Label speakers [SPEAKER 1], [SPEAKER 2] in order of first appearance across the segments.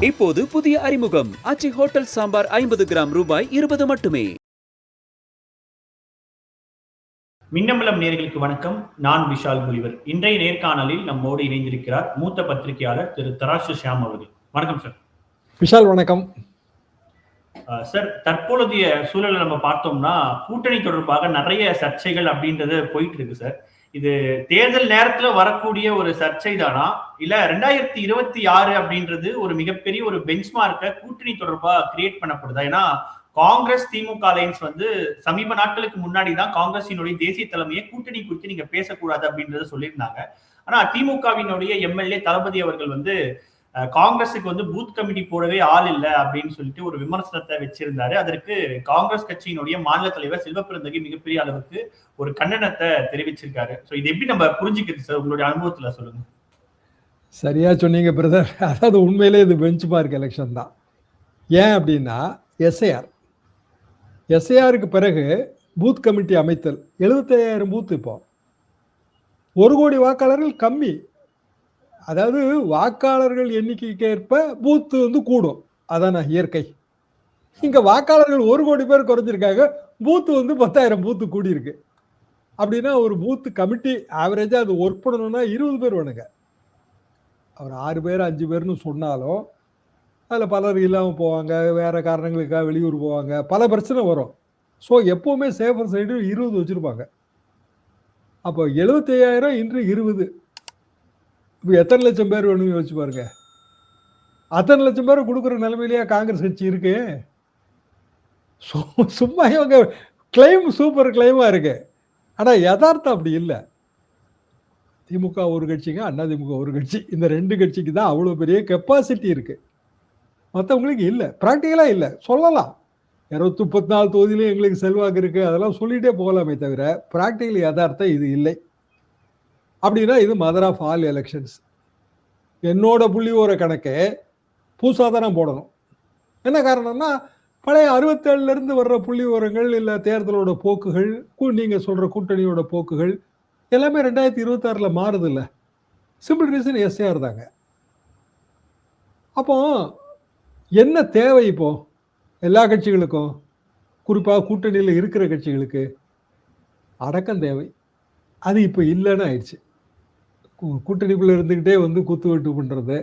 [SPEAKER 1] இப்போது புதிய அறிமுகம். ஆச்சி ஹோட்டல் சாம்பார் ஐம்பது கிராம் ரூபாய் இருபது மட்டுமே.
[SPEAKER 2] மின்னம்பலம் நேர்களுக்கு வணக்கம். நான் விஷால் முனிவர். இன்றைய நேர்காணலில் நம்மோடு இணைந்திருக்கிறார் மூத்த பத்திரிகையாளர் திரு தராசு ஷியாம் அவர்கள். வணக்கம் சார்.
[SPEAKER 3] விஷால் வணக்கம்.
[SPEAKER 2] சார் தற்பொழுதைய சூழலை நம்ம பார்த்தோம்னா கூட்டணி தொடர்பாக நிறைய சர்ச்சைகள் அப்படின்றது போயிட்டு இருக்கு சார். இது தேர்தல் நேரத்துல வரக்கூடிய ஒரு சர்ச்சை தானா? இல்ல ரெண்டாயிரத்தி இருபத்தி ஆறு அப்படின்றது ஒரு மிகப்பெரிய ஒரு பெஞ்ச்மார்க்கை கூட்டணி தொடர்பா கிரியேட் பண்ணப்படுதா? ஏன்னா காங்கிரஸ் திமுக அலையன்ஸ் வந்து சமீப நாட்களுக்கு முன்னாடி தான் காங்கிரசினுடைய தேசிய தலைமையை கூட்டணி குறித்து நீங்க பேசக்கூடாது அப்படின்றத சொல்லியிருந்தாங்க. ஆனா திமுகவினுடைய எம்எல்ஏ தளபதி அவர்கள் வந்து காங்கிரஸுக்கு வந்து பூத் கமிட்டி போடவே ஆள் இல்லை அப்படின்னு சொல்லிட்டு ஒரு விமர்சனத்தை வச்சிருந்தாரு. அதற்கு காங்கிரஸ் கட்சியினுடைய மாநில தலைவர் செல்வ மிகப்பெரிய அளவுக்கு ஒரு கண்டனத்தை தெரிவிச்சிருக்காரு. ஸோ இது எப்படி நம்ம புரிஞ்சுக்கிறது சார் உங்களுடைய அனுபவத்துல சொல்லுங்க.
[SPEAKER 3] சரியா சொன்னீங்க பிரதர் அதாவது உண்மையிலே இது பெஞ்ச் மார்க் எலெக்ஷன் தான். ஏன் அப்படின்னா எஸ்ஐஆர் எஸ்ஐஆருக்கு பிறகு பூத் கமிட்டி அமைத்தல் எழுபத்தையாயிரம் பூத் இப்போ. ஒரு கோடி வாக்காளர்கள் கம்மி. அதாவது வாக்காளர்கள் எண்ணிக்கைக்கு ஏற்ப பூத்து வந்து கூடும். அதான இயற்கை. இங்க வாக்காளர்கள் ஒரு கோடி பேர் குறைஞ்சிருக்காங்க பூத்து வந்து பத்தாயிரம் பூத்து கூடியிருக்கு. அப்படின்னா ஒரு பூத்து கமிட்டி ஆவரேஜா அது ஒர்க் பண்ணணும்னா இருபது பேர் வேணுங்க. அவர் ஆறு பேர் அஞ்சு பேர்னு சொன்னாலும் அதில் பலர் இல்லாமல் போவாங்க வேறு காரணங்களுக்காக வெளியூர் போவாங்க பல பிரச்சனை வரும். ஸோ எப்போவுமே சேஃபர் சைடு இருபது வச்சுருப்பாங்க. அப்போ எழுபத்தையாயிரம் இன்று இருபது. இப்போ எத்தனை லட்சம் பேர் வேணும்னு யோசிச்சு பாருங்க. அத்தனை லட்சம் பேர் கொடுக்குற நிலைமையிலேயே காங்கிரஸ் கட்சி இருக்கு. சும்மா இவங்க கிளைம் சூப்பர் கிளைமாக இருக்கு. ஆனால் யதார்த்தம் அப்படி இல்லை. திமுக ஒரு கட்சிங்க அண்ணா திமுக ஒரு கட்சி. இந்த ரெண்டு கட்சிக்கு தான் அவ்வளோ பெரிய கெப்பாசிட்டி இருக்கு. மற்றவங்களுக்கு இல்லை. ப்ராக்டிக்கலாக இல்லை. சொல்லலாம். இருபத்தி முப்பத்தி நாலு தொகுதியிலையும் எங்களுக்கு செல்வாக்கு இருக்குது அதெல்லாம் சொல்லிகிட்டே போகலாமே தவிர ப்ராக்டிக்கல் யதார்த்தம் இது இல்லை. அப்படின்னா இது மதர் ஆஃப் ஆல் எலெக்ஷன்ஸ் என்னோட புள்ளி ஓர கணக்கே புதுசாக போடணும். என்ன காரணம்னா பழைய அறுபத்தேழுலேருந்து வர்ற புள்ளி விவரங்கள் இல்லை தேர்தலோட போக்குகள் கூ- சொல்கிற கூட்டணியோட போக்குகள் எல்லாமே ரெண்டாயிரத்தி இருபத்தாறில் மாறுது இல்லை சிம்பிள் ரீசன் எஸ்ஏஆர் இருந்தாங்க அப்போ என்ன தேவை இப்போ? எல்லா கட்சிகளுக்கும் குறிப்பாக கூட்டணியில் இருக்கிற கட்சிகளுக்கு அடக்கம் தேவை. அது இப்போ இல்லைன்னு ஆயிடுச்சு. கூட்டணிக்குள்ள இருந்துக்கிட்டே வந்து குத்து வெட்டு பண்ணுறது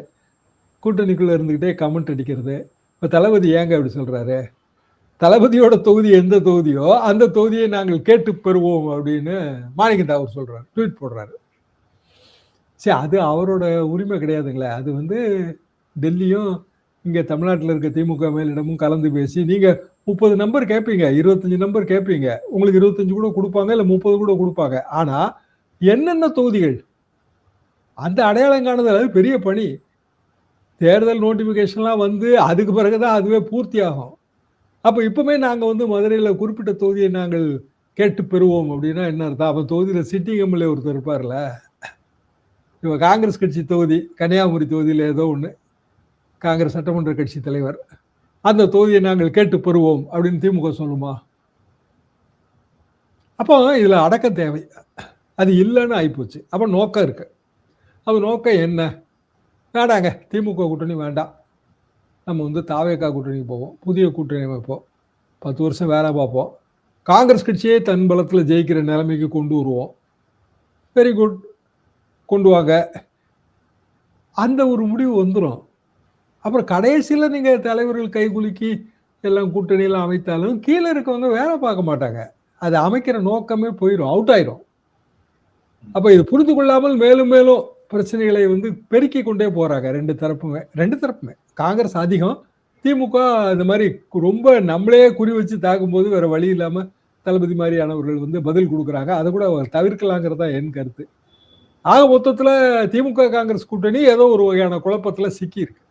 [SPEAKER 3] கூட்டணிக்குள்ள இருந்துக்கிட்டே கமெண்ட் அடிக்கிறது. இப்போ தளபதி ஏங்க அப்படி சொல்கிறாரு தளபதியோட தொகுதி எந்த தொகுதியோ அந்த தொகுதியை நாங்கள் கேட்டு பெறுவோம் அப்படின்னு மாணிக்கந்தா அவர் சொல்கிறார் ட்வீட் போடுறாரு. சரி அது அவரோட உரிமை கிடையாதுங்களே. அது வந்து டெல்லியும் இங்கே தமிழ்நாட்டில் இருக்க திமுக மேலிடமும் கலந்து பேசி நீங்கள் முப்பது நம்பர் கேட்பீங்க இருபத்தஞ்சி நம்பர் கேட்பீங்க உங்களுக்கு இருபத்தஞ்சு கூட கொடுப்பாங்க இல்லை முப்பது கூட கொடுப்பாங்க. ஆனால் என்னென்ன தொகுதிகள் அந்த அடையாளம் காணுதல் அது பெரிய பணி. தேர்தல் நோட்டிஃபிகேஷன்லாம் வந்து அதுக்கு பிறகு தான் அதுவே பூர்த்தி ஆகும் அப்போ இப்போமே நாங்கள் வந்து மதுரையில் குறிப்பிட்ட தொகுதியை நாங்கள் கேட்டு பெறுவோம் அப்படின்னா என்ன அர்த்தம்? அப்போ தொகுதியில் சிட்டிங் எம்எல்ஏ ஒருத்தர் இருப்பார்ல. இப்போ காங்கிரஸ் கட்சி தொகுதி கன்னியாகுமரி தொகுதியில் ஏதோ ஒன்று காங்கிரஸ் சட்டமன்ற கட்சி தலைவர். அந்த தொகுதியை நாங்கள் கேட்டு பெறுவோம் அப்படின்னு திமுக சொல்லுமா? அப்போ இதில் அடக்கம் தேவை. அது இல்லைன்னு ஆகிப்போச்சு அப்போ நோக்கம் இருக்குது அது நோக்கம் என்ன? வேண்டாங்க திமுக கூட்டணி வேண்டாம். நம்ம வந்து தாவேக்கா கூட்டணிக்கு போவோம் புதிய கூட்டணி வைப்போம் பத்து வருஷம் வேலை பார்ப்போம். காங்கிரஸ் கட்சியே தன் பலத்தில் ஜெயிக்கிற நிலைமைக்கு கொண்டு வருவோம். வெரி குட் கொண்டு வாங்க. அந்த ஒரு முடிவு வந்துடும் அப்புறம் கடைசியில் நீங்கள் தலைவர்கள் கைகுலுக்கி எல்லாம் கூட்டணியெல்லாம் அமைத்தாலும் கீழே இருக்கவங்க வேலை பார்க்க மாட்டாங்க. அது அமைக்கிற நோக்கமே போயிடும் அவுட் ஆயிரும். அப்போ இது புரிந்து கொள்ளாமல் மேலும் மேலும் பிரச்சனைகளை வந்து பெருக்கி கொண்டே போறாங்க. ரெண்டு தரப்புமே ரெண்டு தரப்புமே. காங்கிரஸ் அதிகம். திமுக இந்த மாதிரி ரொம்ப நம்மளே குறி வச்சு தாக்கும்போது வேற வழி இல்லாம தளபதி மாதிரியானவர்கள் வந்து பதில் கொடுக்குறாங்க. அதை கூட அவர் தவிர்க்கலாங்கிறது தான் என் கருத்து. ஆக மொத்தத்தில் திமுக காங்கிரஸ் கூட்டணி ஏதோ ஒரு வகையான குழப்பத்தில் சிக்கியிருக்கு.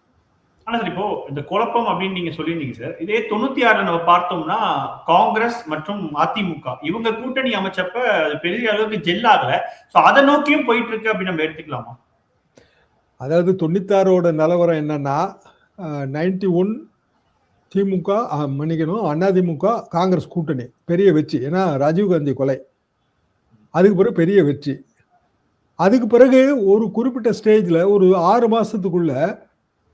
[SPEAKER 2] ஆனா சார் இப்போ இந்த குழப்பம் அப்படின்னு நீங்க சொல்லியிருந்தீங்க சார். இதே தொண்ணூத்தி ஆறுல நம்ம பார்த்தோம்னா காங்கிரஸ் மற்றும் அதிமுக இவங்க கூட்டணி அமைச்சப்ப பெரிய அளவுக்கு ஜெல் ஆகல. சோ அதை நோக்கியும் போயிட்டு இருக்கு அப்படின்னு நம்ம எடுத்துக்கலாமா?
[SPEAKER 3] அதாவது தொண்ணூத்தாறோட நிலவரம் என்னன்னா நைன்டி ஒன் திமுக மன்னிக்கணும் அதிமுக காங்கிரஸ் கூட்டணி. பெரிய வெற்றி. ஏன்னா ராஜீவ்காந்தி கொலை. அதுக்கு பிறகு பெரிய வெற்றி. அதுக்கு பிறகு ஒரு குறிப்பிட்ட ஸ்டேஜில் ஒரு ஆறு மாதத்துக்குள்ளே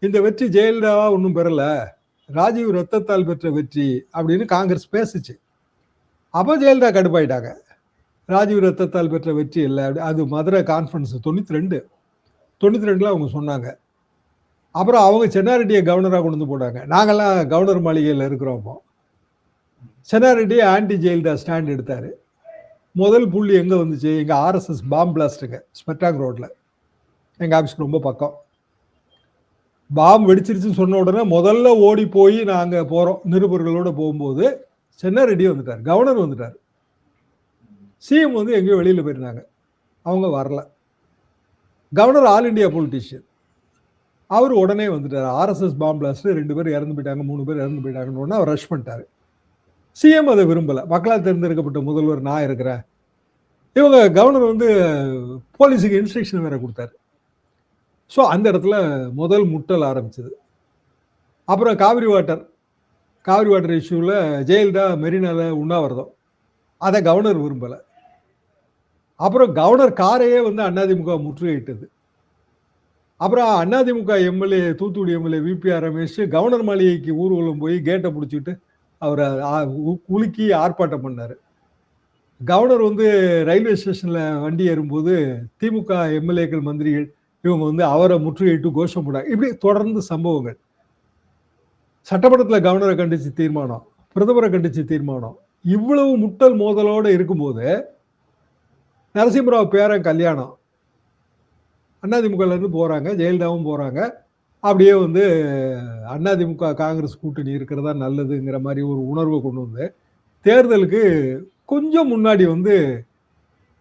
[SPEAKER 3] இந்த வெற்றி ஜெயலலிதாவா ஒன்றும் பெறல. ராஜீவ் ரத்தத்தால் பெற்ற வெற்றி அப்படின்னு காங்கிரஸ் பேசுச்சு. அப்போ ஜெயலலிதா கடுப்பாயிட்டாங்க. ராஜீவ் ரத்தத்தால் பெற்ற வெற்றி இல்லை. அப்படி அது மதுரை கான்ஃபரன்ஸ் தொண்ணூற்றி ரெண்டு. தொண்ணூற்றி ரெண்டில் அவங்க சொன்னாங்க. அப்புறம் அவங்க சென்னாரெட்டியை கவர்னராக கொண்டு வந்து போட்டாங்க. நாங்கள்லாம் கவர்னர் மாளிகையில் இருக்கிறோம் அப்போ. சென்னாரெட்டி ஆன்டி ஜெயலலிதா ஸ்டாண்ட் எடுத்தார். முதல் புள்ளி எங்கே வந்துச்சு? எங்கள் ஆர்எஸ்எஸ் பாம் பிளாஸ்ட்டுங்க ஸ்பெட்டாங் ரோட்டில் எங்கள் ஆஃபீஸ்க்கு ரொம்ப பக்கம். பாம் வெடிச்சிருச்சுன்னு சொன்ன உடனே முதல்ல ஓடி போய் நாங்கள் போகிறோம் நிருபர்களோடு போகும்போது சென்னை ரெடி வந்துட்டார் கவர்னர் வந்துட்டார். சிஎம் வந்து எங்கேயோ வெளியில் போயிருந்தாங்க அவங்க வரல. கவர்னர் ஆல் இண்டியா பொலிட்டிஷியன் அவர் உடனே வந்துட்டார் ஆர்எஸ்எஸ் பாம் பிளாஸ்ட்டு ரெண்டு பேர் இறந்து போயிட்டாங்க மூணு பேர் இறந்து போயிட்டாங்கன்னு உடனே அவர் ரஷ் பண்ணிட்டார். சிஎம் அதை விரும்பலை மக்களால் தேர்ந்தெடுக்கப்பட்ட முதல்வர் நான் இருக்கிறேன். இவங்க கவர்னர் வந்து போலீஸுக்கு இன்ஸ்ட்ரக்ஷன் வேற கொடுத்தாரு. ஸோ அந்த இடத்துல முதல் முட்டல் ஆரம்பிச்சது. அப்புறம் காவிரி வாட்டர் காவிரி வாட்டர் இஷ்யூவில் ஜெயலலிதா மெரினால உண்ணாவிரதம். அதை கவர்னர் விரும்பலை. அப்புறம் கவர்னர் காரையே வந்து அதிமுக முற்றுகையிட்டது. அப்புறம் AIADMK MLA Thoothukudi MLA VPR Ramesh governor மாளிகைக்கு ஊர்வலம் போய் கேட்டை பிடிச்சிட்டு அவரை குலுக்கி உ- ஆர்ப்பாட்டம் பண்ணார். கவர்னர் வந்து ரயில்வே ஸ்டேஷனில் வண்டி ஏறும்போது திமுக எம்எல்ஏக்கள் மந்திரிகள் இவங்க வந்து அவரை முற்றுகையிட்டு கோஷம் போட்டாங்க இப்படி தொடர்ந்து சம்பவங்கள். சட்டமன்றத்தில் கவர்னரை கண்டிச்சு தீர்மானம் பிரதமரை கண்டிச்சு தீர்மானம். இவ்வளவு முட்டல் மோதலோடு இருக்கும்போது நரசிம்மராவ் பேரன் கல்யாணம். அண்ணாதிமுகலேருந்து போகிறாங்க ஜெயலலிதாவும் போகிறாங்க அப்படியே வந்து அதிமுக காங்கிரஸ் கூட்டணி இருக்கிறதா நல்லதுங்கிற மாதிரி ஒரு உணர்வை கொண்டு வந்து தேர்தலுக்கு கொஞ்சம் முன்னாடி வந்து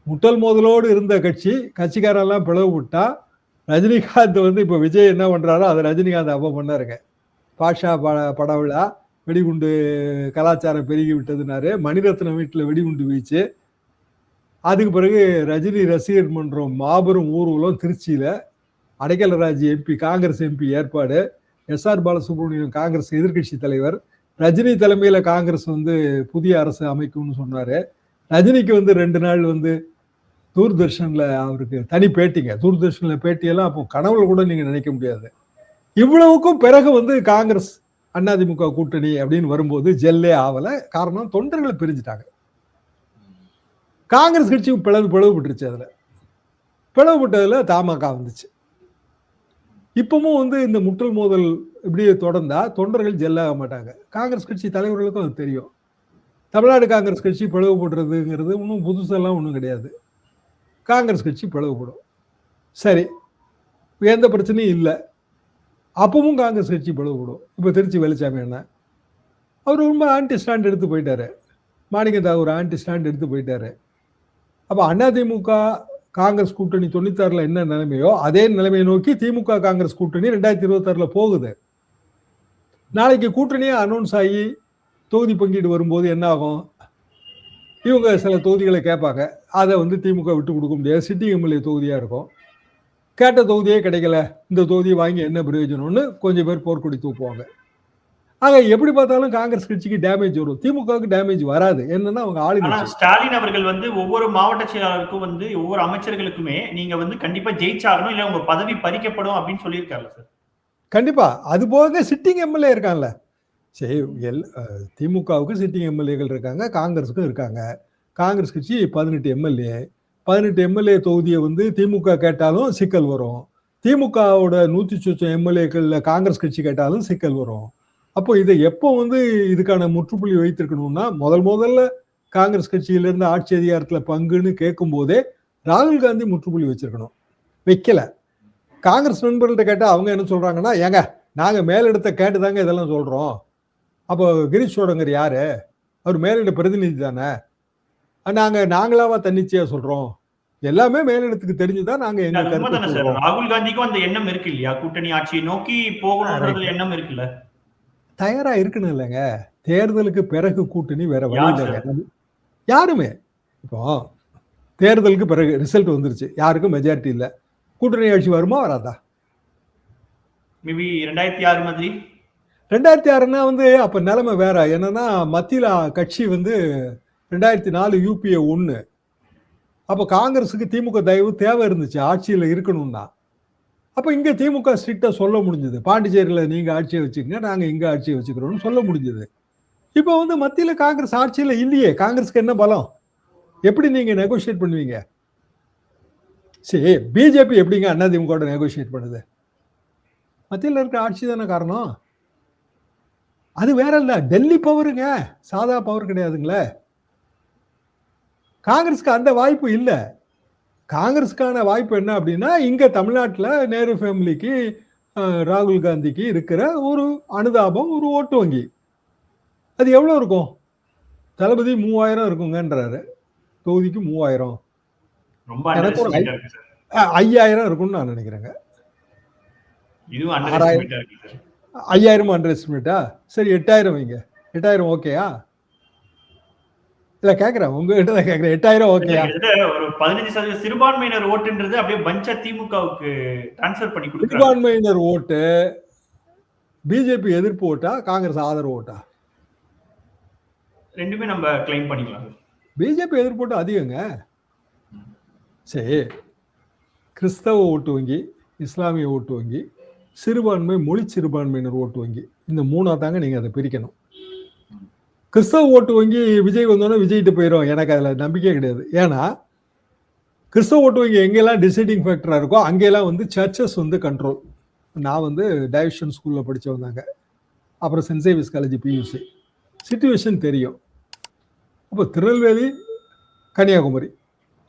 [SPEAKER 3] முட்டல் மோதலோடு இருந்த கட்சி கட்சிக்காரெல்லாம் பிளவு ரஜினிகாந்த் வந்து இப்போ விஜய் என்ன பண்ணுறாரோ அதை ரஜினிகாந்த் அப்போ பண்ணாருங்க. பாஷா பட பட விழா வெடிகுண்டு கலாச்சாரம் பெருகி விட்டதுனாரு. மணிரத்னம் வீட்டில் வெடிகுண்டு வீச்சு. அதுக்கு பிறகு ரஜினி ரசிகர் மன்றம் மாபெரும் ஊர்வலம் திருச்சியில். அடைக்கலராஜ் எம்பி காங்கிரஸ் எம்பி ஏற்பாடு. எஸ்ஆர் பாலசுப்ரமணியம் காங்கிரஸ் எதிர்க்கட்சி தலைவர். ரஜினி தலைமையில் காங்கிரஸ் வந்து புதிய அரசு அமைக்கும்னு சொன்னார். ரஜினிக்கு வந்து ரெண்டு நாள் வந்து தூர்தர்ஷனில் அவருக்கு தனி பேட்டிங்க. தூர்தர்ஷனில் பேட்டியெல்லாம் அப்போ கனவுல கூட நீங்கள் நினைக்க முடியாது. இவ்வளவுக்கும் பிறகு வந்து காங்கிரஸ் அதிமுக கூட்டணி அப்படின்னு வரும்போது ஜெல்லே ஆகலை காரணம் தொண்டர்களை பிரிஞ்சுட்டாங்க. காங்கிரஸ் கட்சி பிளவு பிளவுபட்டுருச்சு அதில். பிளவுபட்டதில் தமாக வந்துச்சு. இப்பவும் வந்து இந்த முட்டல் மோதல் இப்படியே தொடர்ந்தா தொண்டர்கள் ஜெல்லாக மாட்டாங்க. காங்கிரஸ் கட்சி தலைவர்களுக்கும் அது தெரியும். தமிழ்நாடு காங்கிரஸ் கட்சி பிளவுபடுறதுங்கிறது ஒன்றும் புதுசெல்லாம் ஒன்றும் கிடையாது. காங்கிரஸ் கட்சி பிளவுபடும் சரி எந்த பிரச்சனையும் இல்லை. அப்பவும் காங்கிரஸ் கட்சி பிளவுபடும் இப்போ திருச்சி வெளிச்சாமி என்ன அவர் ரொம்ப ஆன்டி ஸ்டாண்ட் எடுத்து போயிட்டாரு. மாணிக்க ஒரு ஆன்டி ஸ்டாண்ட் எடுத்து போயிட்டாரு. அப்போ அதிமுக காங்கிரஸ் கூட்டணி தொண்ணூத்தாறில் என்ன நிலைமையோ அதே நிலைமையை நோக்கி திமுக காங்கிரஸ் கூட்டணி ரெண்டாயிரத்தி இருபத்தாறுல போகுது. நாளைக்கு கூட்டணியே அனௌன்ஸ் ஆகி தொகுதி பங்கீடு வரும்போது என்ன ஆகும்? இவங்க சில தொகுதிகளை கேட்பாங்க. அதை வந்து திமுக விட்டு கொடுக்க முடியாது. சிட்டி எம்எல்ஏ தொகுதியாக இருக்கும். கேட்ட தொகுதியே கிடைக்கல. இந்த தொகுதியை வாங்கி என்ன பிரயோஜனம்னு கொஞ்சம் பேர் போர்க்கொடி தூக்குவாங்க. ஆக எப்படி பார்த்தாலும் காங்கிரஸ் கட்சிக்கு டேமேஜ் வரும். திமுகவுக்கு டேமேஜ் வராது. என்னன்னா அவங்க
[SPEAKER 2] ஆனா
[SPEAKER 3] ஆளுங்கட்சி
[SPEAKER 2] ஸ்டாலின் அவர்கள் வந்து ஒவ்வொரு மாவட்ட செயலாளருக்கும் வந்து ஒவ்வொரு அமைச்சர்களுக்குமே நீங்க வந்து கண்டிப்பா ஜெயிச்சாகணும் இல்ல உங்க பதவி பறிக்கப்படும் அப்படின்னு சொல்லியிருக்காருல்ல சார்?
[SPEAKER 3] கண்டிப்பா. அது போக சிட்டிங் எம்எல்ஏ இருக்கான்ல. சரி எல் திமுகவுக்கு சிட்டிங் எம்எல்ஏகள் இருக்காங்க காங்கிரஸுக்கும் இருக்காங்க. காங்கிரஸ் கட்சி பதினெட்டு எம்எல்ஏ. பதினெட்டு எம்எல்ஏ தொகுதியை வந்து திமுக கேட்டாலும் சிக்கல் வரும். திமுகவோட நூற்றி சொச்சம் எம்எல்ஏக்களில் காங்கிரஸ் கட்சி கேட்டாலும் சிக்கல் வரும். அப்போ இதை எப்போ வந்து இதுக்கான முற்றுப்புள்ளி வைத்திருக்கணும்னா முதல் முதல்ல காங்கிரஸ் கட்சியிலிருந்து ஆட்சி அதிகாரத்தில் பங்குன்னு கேட்கும் போதே ராகுல் காந்தி முற்றுப்புள்ளி வச்சிருக்கணும். வைக்கல. காங்கிரஸ் நண்பர்கள்ட்ட கேட்டால் அவங்க என்ன சொல்றாங்கன்னா ஏங்க நாங்கள் மேலிடத்தை கேட்டு தாங்க இதெல்லாம் சொல்றோம். அப்போ கிரீஷ் சோடங்கர் யாரு? அவர் மேலிட பிரதிநிதி தானே? நாங்க நாங்களாவா தன்னிச்சையா சொல்றோம்? எல்லாமே மேலிடத்துக்கு தெரிஞ்சுதான் நாங்க எங்க
[SPEAKER 2] ராகுல் காந்திக்கும் அந்த எண்ணம் இருக்கு இல்லையா? கூட்டணி ஆட்சியை நோக்கி போகணும்ன்றது எண்ணம் இருக்குல்ல?
[SPEAKER 3] தயாரா இருக்கணும் இல்லைங்க. தேர்தலுக்கு பிறகு கூட்டணி வேற வழி யாருமே. இப்போ தேர்தலுக்கு பிறகு ரிசல்ட் வந்துருச்சு. யாருக்கும் மெஜாரிட்டி இல்லை. கூட்டணி ஆட்சி வருமா வராதா?
[SPEAKER 2] மேபி ரெண்டாயிரத்தி ஆறு மாதிரி?
[SPEAKER 3] ரெண்டாயிரத்தி ஆறுனா வந்து அப்ப நிலைமை வேற. என்னன்னா மத்தியில கட்சி வந்து ரெண்டாயிரத்தி நாலு யூபிஏ ஒன்று அப்போ காங்கிரஸுக்கு திமுக தயவு தேவை இருந்துச்சு ஆட்சியில் இருக்கணும்னா. அப்போ இங்க திமுக ஸ்ட்ரிக்டா சொல்ல முடிஞ்சது. பாண்டிச்சேரியில் நீங்க ஆட்சியை வச்சுக்கங்க நாங்க இங்க ஆட்சியை வச்சுக்கிறோம்னு சொல்ல முடிஞ்சது. இப்போ வந்து மத்தியில் காங்கிரஸ் ஆட்சியில் இல்லையே காங்கிரஸ்க்கு என்ன பலம்? எப்படி நீங்க நெகோஷியேட் பண்ணுவீங்க? சரி பிஜேபி எப்படிங்க அண்ணா திமுக நெகோஷியேட் பண்ணுது? மத்தியில் இருக்கிற ஆட்சி தானே காரணம்? அது வேற இல்ல. டெல்லி பவருங்க. சாதா பவர் கிடையாதுங்களே. காங்கிரஸ்க்கு அந்த வாய்ப்பு இல்லை. காங்கிரஸுக்கான வாய்ப்பு என்ன அப்படின்னா இங்க தமிழ்நாட்டில் நேரு ஃபேமிலிக்கு ராகுல் காந்திக்கு இருக்கிற ஒரு அனுதாபம் ஒரு ஓட்டு வங்கி. அது எவ்வளோ இருக்கும்? தளபதி மூவாயிரம் இருக்குங்கன்றாரு. தொகுதிக்கு மூவாயிரம். ஐயாயிரம் இருக்கும்னு நான் நினைக்கிறேங்க. ஆறாயிரம். ஐயாயிரம் அண்டர் எஸ்டிமேட்டா சரி எட்டாயிரம் வைங்க. எட்டாயிரம் ஓகேயா இல்ல கேக்குறேன். உங்ககிட்ட தான் கேக்குறேன். எட்டாயிரம் ஓகேயா
[SPEAKER 2] கிட்டத்தட்ட ஒரு பதினஞ்சு சதவீத சிறுபான்மையினர் ஓட்டுன்றது அப்படியே பஞ்சா திமுகவுக்கு டிரான்ஸ்ஃபர் பண்ணி கொடுக்குறாங்க.
[SPEAKER 3] சிறுபான்மையினர் ஓட்டு பிஜேபி எதிர்ப்பு ஓட்டா காங்கிரஸ் ஆதரவு ஓட்டா?
[SPEAKER 2] ரெண்டுமே நம்ம கிளைம் பண்ணிக்கலாம்.
[SPEAKER 3] பிஜேபி எதிர்ப்பு ஓட்டு அதிகங்க. சரி. கிறிஸ்தவ ஓட்டு வங்கி இஸ்லாமிய ஓட்டு வங்கி சிறுபான்மை மொழி சிறுபான்மையினர் ஓட்டு வங்கி. இந்த மூணா தாங்க நீங்க அதை பிரிக்கணும். கிறிஸ்தவ ஓட்டு வங்கி விஜய் வந்தோடனே விஜய்கிட்ட போயிடும் எனக்கு அதில் நம்பிக்கை கிடையாது. ஏன்னா கிறிஸ்தவ ஓட்டு வங்கி எங்கெல்லாம் டிசைடிங் ஃபேக்டராக இருக்கோ அங்கெல்லாம் வந்து சர்ச்சஸ் வந்து கண்ட்ரோல் நான் வந்து டைவிஷன் ஸ்கூலில் படிச்சவன் வந்தாங்க அப்புறம் சென்ட் சேவிஸ் காலேஜ் பியூசி சுச்சுவேஷன் தெரியும். அப்போ திருநெல்வேலி கன்னியாகுமரி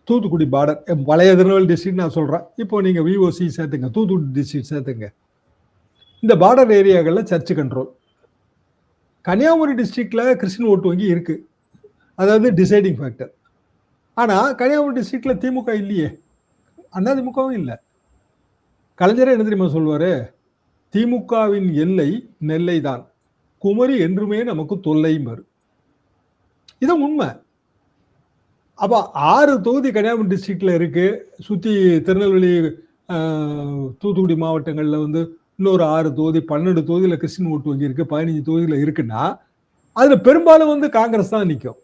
[SPEAKER 3] தூத்துக்குடி பார்டர் பழைய திருநெல்வேலி டிஸ்ட்ரிக்ட் நான் சொல்கிறேன் இப்போ நீங்கள் விஓசி சேர்த்துங்க. தூத்துக்குடி டிஸ்ட்ரிக்ட் சேர்த்துங்க. இந்த பார்டர் ஏரியாக்களில் சர்ச்சு கண்ட்ரோல் கன்னியாகுமரி டிஸ்ட்ரிக்டில் கிறிஸ்டின் ஓட்டு வங்கி இருக்குது அதாவது டிசைடிங் ஃபேக்டர் ஆனால் கன்னியாகுமரி டிஸ்ட்ரிக்டில் திமுக இல்லையே. அதிமுகவும் இல்லை. கலைஞரே என்ன தெரியுமா சொல்வார்? திமுகவின் எல்லை நெல்லை தான் குமரி என்றுமே நமக்கு தொல்லைம்பர் இது உண்மை. அப்போ ஆறு தொகுதி கன்னியாகுமரி டிஸ்ட்ரிக்டில் இருக்குது சுற்றி திருநெல்வேலி தூத்துக்குடி மாவட்டங்களில் வந்து இன்னொரு ஆறு தொகுதி பன்னெண்டு தொகுதியில் கிறிஸ்டின் ஓட்டு வங்கி இருக்குது பதினஞ்சு தொகுதியில் இருக்குன்னா அதில் பெரும்பாலும் வந்து காங்கிரஸ் தான் நிற்கும்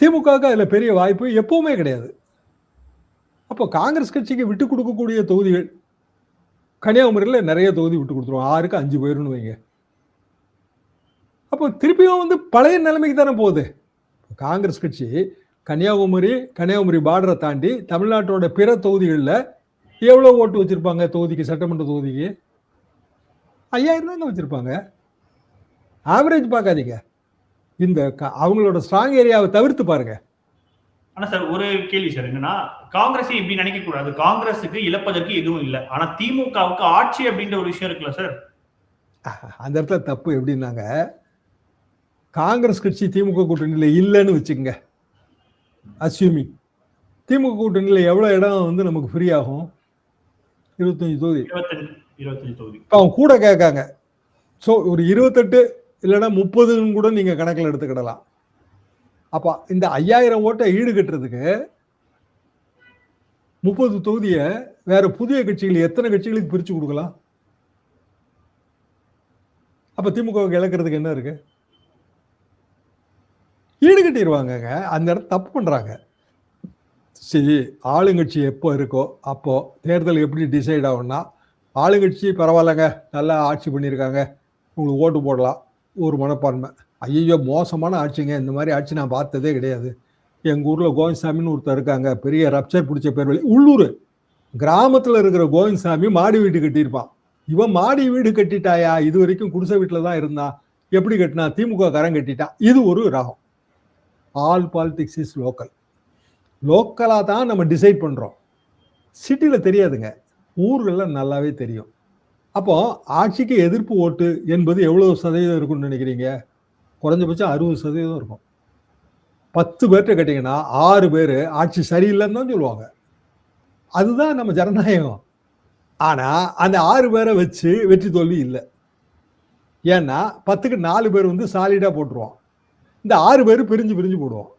[SPEAKER 3] திமுகவுக்கு அதில் பெரிய வாய்ப்பு எப்பவுமே கிடையாது. அப்போ காங்கிரஸ் கட்சிக்கு விட்டு கொடுக்கக்கூடிய தொகுதிகள் கன்னியாகுமரியில் நிறைய தொகுதி விட்டு கொடுத்துருவோம். ஆறுக்கு அஞ்சு பேருன்னு வைங்க. அப்போ திருப்பியும் வந்து பழைய நிலைமைக்கு தானே போகுது. காங்கிரஸ் கட்சி கன்னியாகுமரி கன்னியாகுமரி பார்டரை தாண்டி தமிழ்நாட்டோட பிற தொகுதிகளில் எவ்வளோ ஓட்டு வச்சிருப்பாங்க தொகுதிக்கு சட்டமன்ற தொகுதிக்கு? ஐயாயிரம் தாங்க வச்சிருப்பாங்க. ஆவரேஜ் பார்க்காதீங்க. இந்த அவங்களோட ஸ்ட்ராங் ஏரியாவை தவிர்த்து பாருங்க.
[SPEAKER 2] ஆனா சார் ஒரு கேள்வி சார் என்னன்னா காங்கிரஸ் இப்படி நினைக்க கூடாது காங்கிரஸுக்கு இழப்பதற்கு எதுவும் இல்லை. ஆனா திமுகவுக்கு ஆட்சி அப்படின்ற ஒரு விஷயம் இருக்குல்ல சார்?
[SPEAKER 3] அந்த இடத்துல தப்பு எப்படின்னாங்க காங்கிரஸ் கட்சி திமுக கூட்டணியில் இல்லைன்னு வச்சுக்கோங்க. அஸ்யூமிங் திமுக கூட்டணியில் எவ்வளோ இடம் வந்து நமக்கு ஃப்ரீ ஆகும்? இருபத்தஞ்சு தொகுதி.
[SPEAKER 2] இருபத்தஞ்சு தொகுதி.
[SPEAKER 3] அவங்க கூட கேட்காங்க. ஸோ ஒரு இருபத்தெட்டு இல்லைன்னா முப்பதுன்னு கூட நீங்கள் கணக்கில் எடுத்துக்கிடலாம். அப்போ இந்த ஐயாயிரம் ஓட்டை ஈடு கட்டுறதுக்கு முப்பது தொகுதியை வேற புதிய கட்சிகள் எத்தனை கட்சிகளுக்கு பிரித்து கொடுக்கலாம்? அப்போ திமுகவுக்கு இழக்கிறதுக்கு என்ன இருக்கு? ஈடு கட்டிடுவாங்கங்க அந்த இடத்த தப்பு பண்ணுறாங்க சரி ஆளுங்கட்சி எப்போ இருக்கோ அப்போ தேர்தல் எப்படி டிசைட் ஆகும்னா ஆளுங்கட்சி பரவாயில்லைங்க நல்லா ஆட்சி பண்ணியிருக்காங்க உங்களுக்கு ஓட்டு போடலாம் ஒரு மனப்பான்மை. ஐயோ மோசமான ஆட்சிங்க இந்த மாதிரி ஆட்சி நான் பார்த்ததே கிடையாது. எங்கள் ஊரில் கோவிந்தசாமின்னு ஒருத்தர் இருக்காங்க பெரிய ரப்சர் பிடிச்ச பேர் வழி உள்ளூர். கிராமத்தில் இருக்கிற கோவிந்தசாமி மாடி வீடு கட்டியிருப்பான். இவன் மாடி வீடு கட்டிட்டாயா? இது வரைக்கும் குடிசை வீட்டில் தான் இருந்தான். எப்படி கட்டினா திமுக காரன் கட்டிட்டான். இது ஒரு ராகம். ஆல் பாலிடிக்ஸ் இஸ் லோக்கல் லோக்கலாக தான் நம்ம டிசைட் பண்ணுறோம் சிட்டியில் தெரியாதுங்க. ஊர்களில் நல்லாவே தெரியும். அப்போ ஆட்சிக்கு எதிர்ப்பு ஓட்டு என்பது எவ்வளோ சதவீதம் இருக்கும்னு நினைக்கிறீங்க? குறைஞ்சபட்சம் அறுபது சதவீதம் இருக்கும். பத்து பேர்கிட்ட கேட்டிங்கன்னா ஆறு பேர் ஆட்சி சரியில்லைன்னு தான் சொல்லுவாங்க. அதுதான் நம்ம ஜனநாயகம். ஆனால் அந்த ஆறு பேரை வச்சு வெற்றி தோல்வி இல்லை. ஏன்னா பத்துக்கு நாலு பேர் வந்து சாலிடாக போட்டுருவோம். இந்த ஆறு பேர் பிரிஞ்சு பிரிஞ்சு போடுவோம்.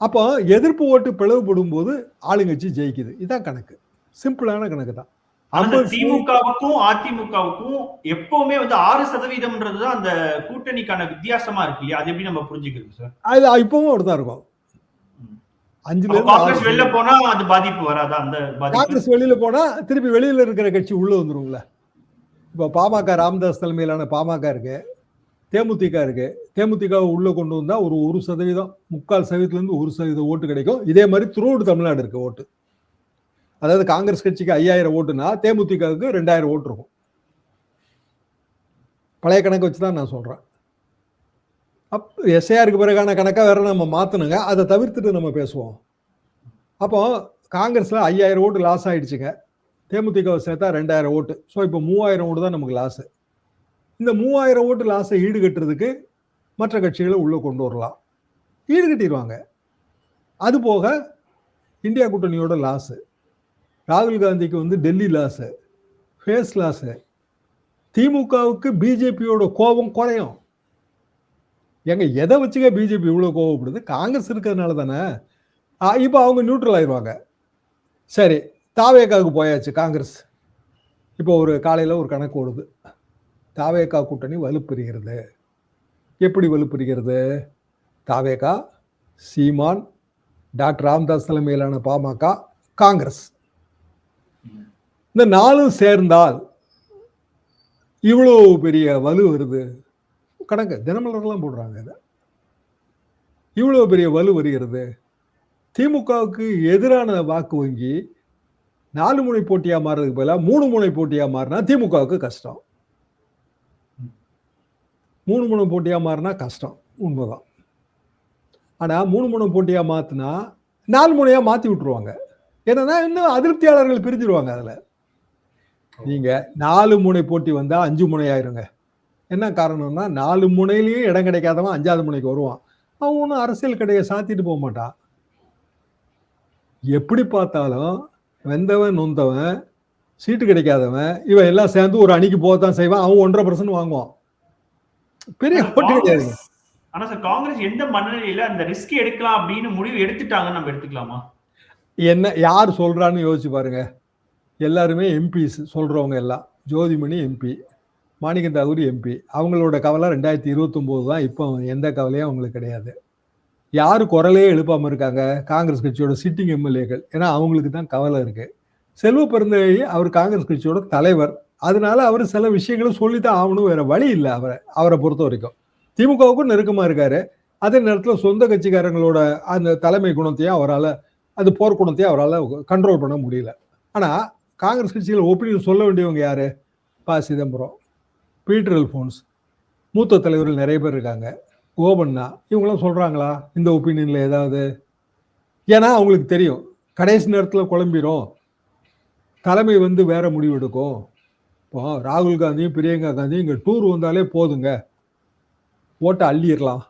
[SPEAKER 3] அப்போ எதிர்ப்பு ஓட்டு பிளவுபடும் போது ஆளுங்கட்சி ஜெயிக்குது. இதான் கணக்கு. சிம்பிளான கணக்கு தான்.
[SPEAKER 2] திமுகவுக்கும் அதிமுகவுக்கும் எப்பவுமே வந்து ஆறு சதவீதம்ன்றது தான் அந்த கூட்டணிக்கான வித்தியாசமா இருக்கு இல்லையா? அது எப்படி நம்ம புரிஞ்சுக்கிறது சார்?
[SPEAKER 3] அது இப்பவும் அப்படிதான் இருக்கும். அஞ்சுல
[SPEAKER 2] காங்கிரஸ் வெளில. போனா அது பாதிப்பு வராதா அந்த
[SPEAKER 3] காங்கிரஸ் வெளியில போனா திருப்பி வெளியில இருக்கிற கட்சி உள்ள வந்துரும்ல. இப்போ பாமக ராமதாஸ் தலைமையிலான பாமக இருக்கு. தேமுதிக இருக்கு. தேமுதிகவை உள்ளே கொண்டு வந்தால் ஒரு ஒரு சதவீதம் முக்கால் சதவீதத்துலேருந்து ஒரு சதவீதம் ஓட்டு கிடைக்கும். இதே மாதிரி திருவோடு தமிழ்நாடு இருக்கு ஓட்டு. அதாவது காங்கிரஸ் கட்சிக்கு ஐயாயிரம் ஓட்டுனா தேமுதிகவுக்கு ரெண்டாயிரம் ஓட்டு இருக்கும். பழைய கணக்கு வச்சு தான் நான் சொல்கிறேன் அப் எஸ்ஐஆருக்கு பிறகான கணக்காக வேற நம்ம மாற்றணுங்க அதை தவிர்த்துட்டு நம்ம பேசுவோம். அப்போ காங்கிரஸில் ஐயாயிரம் ஓட்டு லாஸ் ஆயிடுச்சுங்க. தேமுதிகவை சேர்த்தா ரெண்டாயிரம் ஓட்டு. ஸோ இப்போ மூவாயிரம் ஓட்டு தான் நமக்கு லாஸ் இந்த மூவாயிரம் ஓட்டு லாஸை ஈடுகட்டுறதுக்கு மற்ற கட்சிகளை உள்ளே கொண்டு வரலாம். ஈடுகட்டிடுவாங்க அது போக இந்தியா கூட்டணியோட லாஸு ராகுல் காந்திக்கு வந்து டெல்லி லாஸு ஃபேஸ் லாஸு திமுகவுக்கு பிஜேபியோட கோபம் குறையும். ஏங்க எதை வச்சுக்க பிஜேபி இவ்வளோ கோவப்படுது காங்கிரஸ் இருக்கிறதுனால தானே? இப்போ அவங்க நியூட்ரல் ஆயிடுவாங்க சரி தாவேக்காவுக்கு போயாச்சு காங்கிரஸ். இப்போ ஒரு காலையில் ஒரு கணக்கு ஓடுது. தாவேகா கூட்டணி வலுப்பெறுகிறது. எப்படி வலுப்பெறுகிறது? தாவேகா சீமான் டாக்டர் ராம்தாஸ் தலைமையிலான பாமக காங்கிரஸ். இந்த நாலும் சேர்ந்தால் இவ்வளோ பெரிய வலு வருது. கணக்கு தினமலர்லாம் போடுறாங்க இதை. இவ்வளோ பெரிய வலு வருகிறது. திமுகவுக்கு எதிரான வாக்கு வங்கி நாலு முனை போட்டியாக மாறுறதுக்கு பதிலாக மூணு முனை போட்டியாக மாறினா திமுகவுக்கு கஷ்டம். மூணு மூணு போட்டியாக மாறினா கஷ்டம். உண்மைதான். ஆனால் மூணு மூணு போட்டியாக மாற்றினா நாலு மூணையாக மாற்றி விட்டுருவாங்க. ஏன்னா இன்னும் அதிருப்தியாளர்கள் பிரிஞ்சிருவாங்க அதில். நீங்கள் நாலு முனை போட்டி வந்தால் அஞ்சு முனை ஆயிருங்க என்ன காரணம்னா நாலு முனையிலையும் இடம் கிடைக்காதவன் அஞ்சாவது முனைக்கு வருவான். அவன் ஒன்றும் அரசியல் கடையை சாத்திட்டு போக மாட்டான். எப்படி பார்த்தாலும் வெந்தவன் நொந்தவன் சீட்டு கிடைக்காதவன் இவன் எல்லாம் சேர்ந்து ஒரு அணிக்கு போகத்தான் செய்வான். அவன் ஒன்றரை பர்சன்ட் வாங்குவான். பெரிய
[SPEAKER 2] காங்கிரஸ் ஆனா சார் காங்கிரஸ் எந்த மனநிலையில அந்த ரிஸ்க் எடுக்கலாம் அப்படின்னு முடிவு எடுத்துட்டாங்கன்னு நம்ம எடுத்துக்கலாமா?
[SPEAKER 3] என்ன யார் சொல்றான்னு யோசிச்சு பாருங்க. எல்லாருமே எம்பிஸ் சொல்றவங்க எல்லாம். ஜோதிமணி எம்பி மாணிக்க தாகூர் எம்பி அவங்களோட கவலை ரெண்டாயிரத்தி இருபத்தொம்போது தான் இப்போ எந்த கவலையும் அவங்களுக்கு கிடையாது. யார் குரலே எழுப்பாம இருக்காங்க காங்கிரஸ் கட்சியோட சிட்டிங் எம்எல்ஏக்கள் ஏன்னா அவங்களுக்கு தான் கவலை இருக்கு. செல்வ பெருந்தகை அவர் காங்கிரஸ் கட்சியோட தலைவர். அதனால அவர் சில விஷயங்களை சொல்லித்தான் ஆகணும் வேற வழி இல்லை அவரை அவரை பொறுத்த வரைக்கும். திமுகவுக்கும் நெருக்கமாக இருக்காரு. அதே நேரத்தில் சொந்த கட்சிக்காரங்களோட அந்த தலைமை குணத்தையும் அவரால் அது போர்க்குணத்தையும் அவரால் கண்ட்ரோல் பண்ண முடியல. ஆனால் காங்கிரஸ் கட்சியில் ஒப்பீனியன் சொல்ல வேண்டியவங்க யார்? ப. சிதம்பரம் பீட்டர் அல்ஃபோன்ஸ் மூத்த தலைவர்கள் நிறைய பேர் இருக்காங்க. கோபண்ணா இவங்களாம் சொல்கிறாங்களா இந்த ஒப்பீனியனில் ஏதாவது? ஏன்னா அவங்களுக்கு தெரியும். கடைசி நேரத்தில் குழம்பிடும் தலைமை வந்து வேற முடிவு எடுக்கும். இப்போ ராகுல் காந்தியும் பிரியங்கா காந்தியும் இங்கே டூர் வந்தாலே போதுங்க. ஓட்டை அள்ளிடலாம்.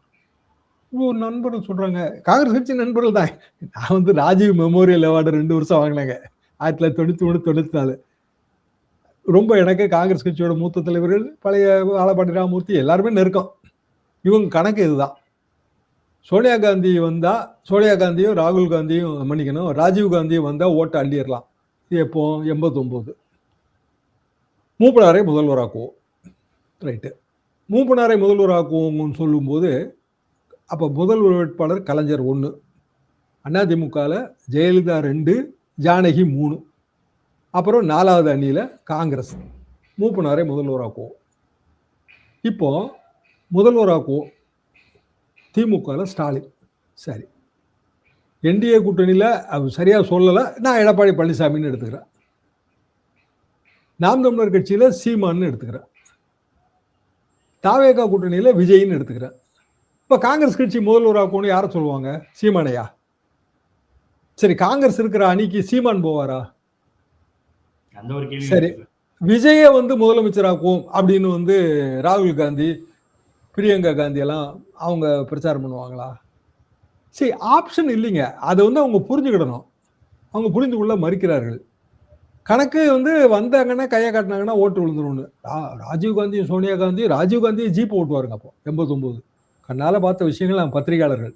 [SPEAKER 3] ஒரு நண்பர்கள் சொல்கிறாங்க காங்கிரஸ் கட்சி நண்பர்கள் தான். நான் வந்து ராஜீவ் மெமோரியல் அவார்டு ரெண்டு வருஷம் வாங்கினேங்க. ஆயிரத்தி தொள்ளாயிரத்தி தொண்ணூற்றி மூணு தொண்ணூற்றி நாலு. ரொம்ப எனக்கு காங்கிரஸ் கட்சியோட மூத்த தலைவர்கள் பழைய ஆலப்பாடி ராமமூர்த்தி எல்லாருமே நெருக்கம். இவங்க கணக்கு இதுதான். சோனியா காந்தி வந்தால் சோனியா காந்தியும் ராகுல் காந்தியும் மன்னிக்கணும். ராஜீவ் காந்தியும் வந்தால் ஓட்டை அள்ளிடலாம். எப்போ எண்பத்தொம்போது. மூப்பனாரை முதல்வராக்குவோம். ரைட்டு மூப்பனாரை முதல்வராக்குவோங்கன்னு சொல்லும்போது அப்போ முதல்வர் வேட்பாளர் கலைஞர் ஒன்று அதிமுகவில் ஜெயலலிதா ரெண்டு ஜானகி மூணு அப்புறம் நாலாவது அணியில் காங்கிரஸ். மூப்பனாரை முதல்வராக்குவோம். இப்போ முதல்வராக்குவோம். திமுகவில் ஸ்டாலின். சரி. என்டிஏ கூட்டணியில் அவர் சரியாக சொல்லலை. நான் எடப்பாடி பழனிசாமின்னு எடுத்துக்கிறேன். நாம் தமிழர் கட்சியில் சீமான்னு எடுத்துக்கிறேன் தாவேகா கூட்டணியில் விஜய்னு எடுத்துக்கிறேன் இப்போ காங்கிரஸ் கட்சி முதல்வராக்கணும்னு யாரை சொல்லுவாங்க? சீமானையா? சரி காங்கிரஸ் இருக்கிற அணிக்கு சீமான் போவாரா? சரி. விஜயை வந்து முதலமைச்சராக்குவோம் அப்படின்னு வந்து ராகுல் காந்தி பிரியங்கா காந்தி எல்லாம் அவங்க பிரச்சாரம் பண்ணுவாங்களா? சரி ஆப்ஷன் இல்லைங்க. அதை வந்து அவங்க புரிஞ்சுக்கிடணும். அவங்க புரிந்து கொள்ள மறுக்கிறார்கள். கணக்கு வந்து வந்தாங்கன்னா கையை காட்டினாங்கன்னா ஓட்டு விழுந்துரும்னு. ராஜீவ் காந்தியும் சோனியா காந்தியும் ராஜீவ் காந்தியும் ஜீப் ஓட்டுவாருங்க அப்போ எண்பத்தொம்போது. கண்ணால் பார்த்த விஷயங்கள் நான் பத்திரிகையாளர்கள்.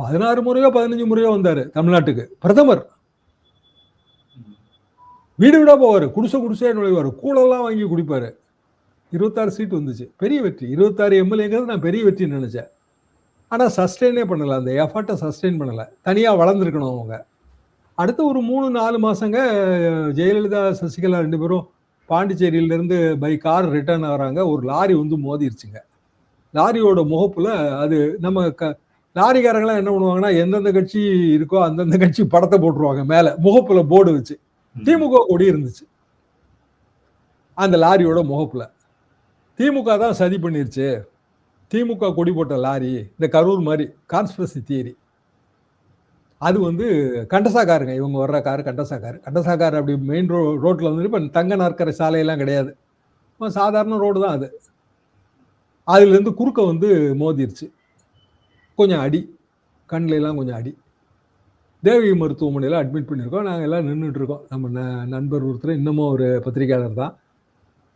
[SPEAKER 3] பதினாறு முறையோ பதினஞ்சு முறையோ வந்தார் தமிழ்நாட்டுக்கு. பிரதமர். வீடு வீடாக போவார் குடிசை குடிசையாக நுழைவார் கூழெல்லாம் வாங்கி குடிப்பார். இருபத்தாறு சீட் வந்துச்சு. பெரிய வெற்றி. இருபத்தாறு எம்எல்ஏங்கிறது நான் பெரிய வெற்றின்னு நினச்சேன். ஆனால் சஸ்டெயினே பண்ணலை. அந்த எஃபர்ட்டை சஸ்டெயின் பண்ணலை. தனியாக வளர்ந்துருக்கணும் அவங்க. அடுத்த ஒரு மூணு நாலு மாசங்க ஜெயலலிதா சசிகலா ரெண்டு பேரும் பாண்டிச்சேரியிலேருந்து பை கார் ரிட்டர்ன் ஆகிறாங்க ஒரு லாரி வந்து மோதிருச்சுங்க. லாரியோட முகப்புல அது நம்ம க லாரிக்காரங்களாம் என்ன பண்ணுவாங்கன்னா எந்தெந்த கட்சி இருக்கோ அந்தந்த கட்சி படத்தை போட்டுருவாங்க மேலே முகப்புல போர்டு வச்சு. திமுக கொடி இருந்துச்சு. அந்த லாரியோட முகப்புல. திமுக தான் சதி பண்ணிருச்சு. திமுக கொடி போட்ட லாரி இந்த கரூர் மாதிரி கான்ஸ்பிரசி தியரி அது வந்து கண்டசாக்காருங்க இவங்க வர்ற காரு கண்டசாக்காரு கண்டசாக்கார் அப்படி மெயின் ரோ ரோட்டில் வந்து இப்போ தங்க நாற்கரை சாலையெல்லாம் கிடையாது. சாதாரண ரோடு தான் அது. அதுலேருந்து குறுக்க வந்து மோதிருச்சு. கொஞ்சம் அடி. கண்ணுல கொஞ்சம் அடி. தேவி மருத்துவமனையில் அட்மிட் பண்ணியிருக்கோம். நாங்கள் எல்லாம் நின்றுட்டு இருக்கோம். நம்ம ந- நண்பர் ஒருத்தர் இன்னமும் ஒரு பத்திரிகையாளர் தான்.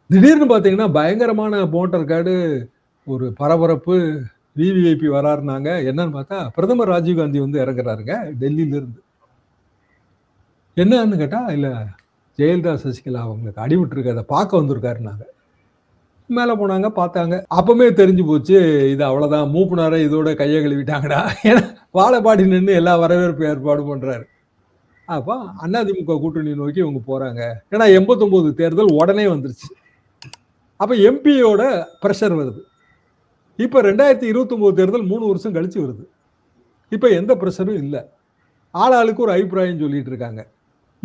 [SPEAKER 3] திடீர்னு பார்த்தீங்கன்னா பயங்கரமான போட்டர் கார்டு ஒரு பரபரப்பு விவிஐபி வராருனாங்க. என்னன்னு பார்த்தா பிரதமர் ராஜீவ்காந்தி வந்து இறங்குறாருங்க டெல்லியிலேருந்து. என்னன்னு கேட்டால் இல்லை ஜெயலலிதா சசிகலா அவங்களுக்கு அடிபட்டுருக்கு அதை பார்க்க வந்திருக்காருனாங்க. மேலே போனாங்க பார்த்தாங்க. அப்பவுமே தெரிஞ்சு போச்சு இது அவ்வளோதான் மூப்புனாரை இதோட கையை கழுவிட்டாங்கடா. ஏன்னா வாழைப்பாடி நின்று எல்லா வரவேற்பு ஏற்பாடு பண்ணுறாரு அப்போ அதிமுக கூட்டணி நோக்கி இவங்க போகிறாங்க ஏன்னா எண்பத்தொம்போது தேர்தல் உடனே வந்துருச்சு. அப்போ எம்பியோட ப்ரெஷர் வருது. இப்போ ரெண்டாயிரத்தி இருபத்தொம்போது தேர்தல் மூணு வருஷம் கழிச்சு வருது. இப்போ எந்த ப்ரெஷரும் இல்லை. ஆளாளுக்கு ஒரு அபிப்பிராயம் சொல்லிட்டு இருக்காங்க.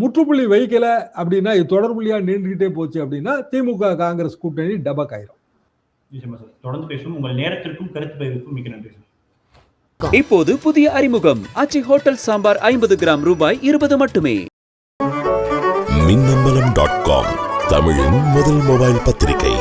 [SPEAKER 3] முற்றுப்புள்ளி வைக்கல அப்படின்னா இது தொடர்புள்ளியா நீண்டுகிட்டே போச்சு அப்படின்னா திமுக காங்கிரஸ் கூட்டணி டபக் ஆயிரும்
[SPEAKER 2] தொடர்ந்து பேசுவோம். உங்கள் நேரத்திற்கும் கருத்து பகிர்வுக்கும் மிக்க நன்றி
[SPEAKER 1] இப்போது புதிய அறிமுகம். ஆச்சி ஹோட்டல் சாம்பார் ஐம்பது கிராம் ரூபாய் இருபது மட்டுமே.
[SPEAKER 4] மின்னம்பலம் டாட் காம் தமிழின் முதல் மொபைல் பத்திரிகை.